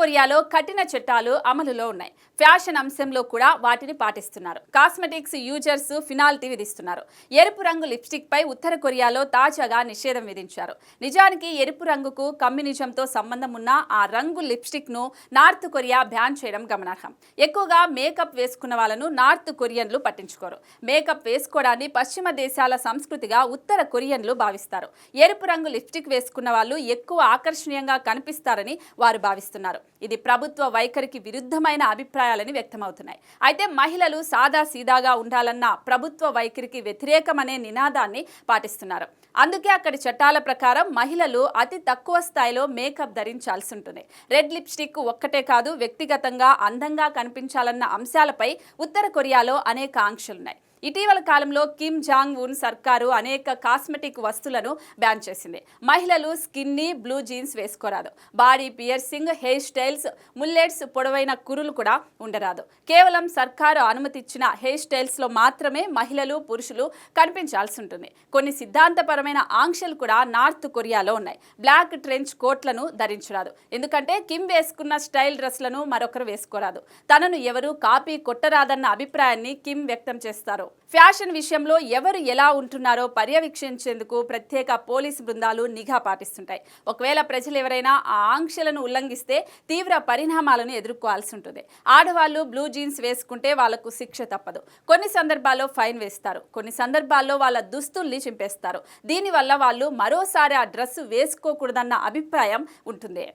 కొరియాలో కఠిన చట్టాలు అమలులో ఉన్నాయి. ఫ్యాషన్ అంశంలో కూడా వాటిని పాటిస్తున్నారు. కాస్మెటిక్స్ యూజర్స్ ఫినాల్టీ విధిస్తున్నారు. ఎరుపు రంగు లిప్స్టిక్ పై ఉత్తర కొరియాలో తాజాగా నిషేధం విధించారు. నిజానికి ఎరుపు రంగుకు కమ్యూనిజంతో సంబంధం ఉన్న ఆ రంగు లిప్స్టిక్ను నార్త్ కొరియా బ్యాన్ చేయడం గమనార్హం. ఎక్కువగా మేకప్ వేసుకున్న వాళ్ళను నార్త్ కొరియన్లు పట్టించుకోరు. మేకప్ వేసుకోవడాన్ని పశ్చిమ దేశాల సంస్కృతిగా ఉత్తర కొరియన్లు భావిస్తారు. ఎరుపు రంగు లిప్స్టిక్ వేసుకున్న వాళ్ళు ఎక్కువ ఆకర్షణీయంగా కనిపిస్తారని వారు భావిస్తున్నారు. ఇది ప్రభుత్వ వైఖరికి విరుద్ధమైన అభిప్రాయాలని వ్యక్తమవుతున్నాయి. అయితే మహిళలు సాదా సీదాగా ఉండాలన్న ప్రభుత్వ వైఖరికి వ్యతిరేకమనే నినాదాన్ని పాటిస్తున్నారు. అందుకే అక్కడి చట్టాల ప్రకారం మహిళలు అతి తక్కువ స్థాయిలో మేకప్ ధరించాల్సి ఉంటుంది. రెడ్ లిప్స్టిక్ ఒక్కటే కాదు వ్యక్తిగతంగా అందంగా కనిపించాలన్న అంశాలపై ఉత్తర కొరియాలో అనేక ఆంక్షలున్నాయి. ఇటీవల కాలంలో కిమ్ జాంగ్ ఉన్ సర్కారు అనేక కాస్మెటిక్ వస్తువులను బ్యాన్ చేసింది. మహిళలు skinny blue jeans వేసుకోరాదు. Body piercing hair styles mullets పొడవైన కురులు కూడా ఉండరాదు. కేవలం సర్కారు అనుమతిచ్చిన హెయిర్ స్టైల్స్లో మాత్రమే మహిళలు పురుషులు కనిపించాల్సి ఉంటుంది. కొన్ని సిద్ధాంతపరమైన ఆంక్షలు కూడా నార్త్ కొరియాలో ఉన్నాయి. బ్లాక్ ట్రెంచ్ కోట్లను ధరించరాదు. ఎందుకంటే కిమ్ వేసుకున్న స్టైల్ డ్రెస్లను మరొకరు వేసుకోరాదు. తనను ఎవరు కాపీ కొట్టరాదన్న అభిప్రాయాన్ని కిమ్ వ్యక్తం చేస్తారు. ఫ్యాషన్ విషయంలో ఎవరు ఎలా ఉంటున్నారో పర్యవేక్షించేందుకు ప్రత్యేక పోలీసు బృందాలు నిఘా పాటిస్తుంటాయి. ఒకవేళ ప్రజలు ఎవరైనా ఆ ఆంక్షలను ఉల్లంఘిస్తే తీవ్ర పరిణామాలను ఎదుర్కోవాల్సి ఉంటుంది. ఆడవాళ్ళు బ్లూ జీన్స్ వేసుకుంటే వాళ్ళకు శిక్ష తప్పదు. కొన్ని సందర్భాల్లో ఫైన్ వేస్తారు. కొన్ని సందర్భాల్లో వాళ్ళ దుస్తుల్ని చింపేస్తారు. దీనివల్ల వాళ్ళు మరోసారి ఆ డ్రెస్సు వేసుకోకూడదన్న అభిప్రాయం ఉంటుంది.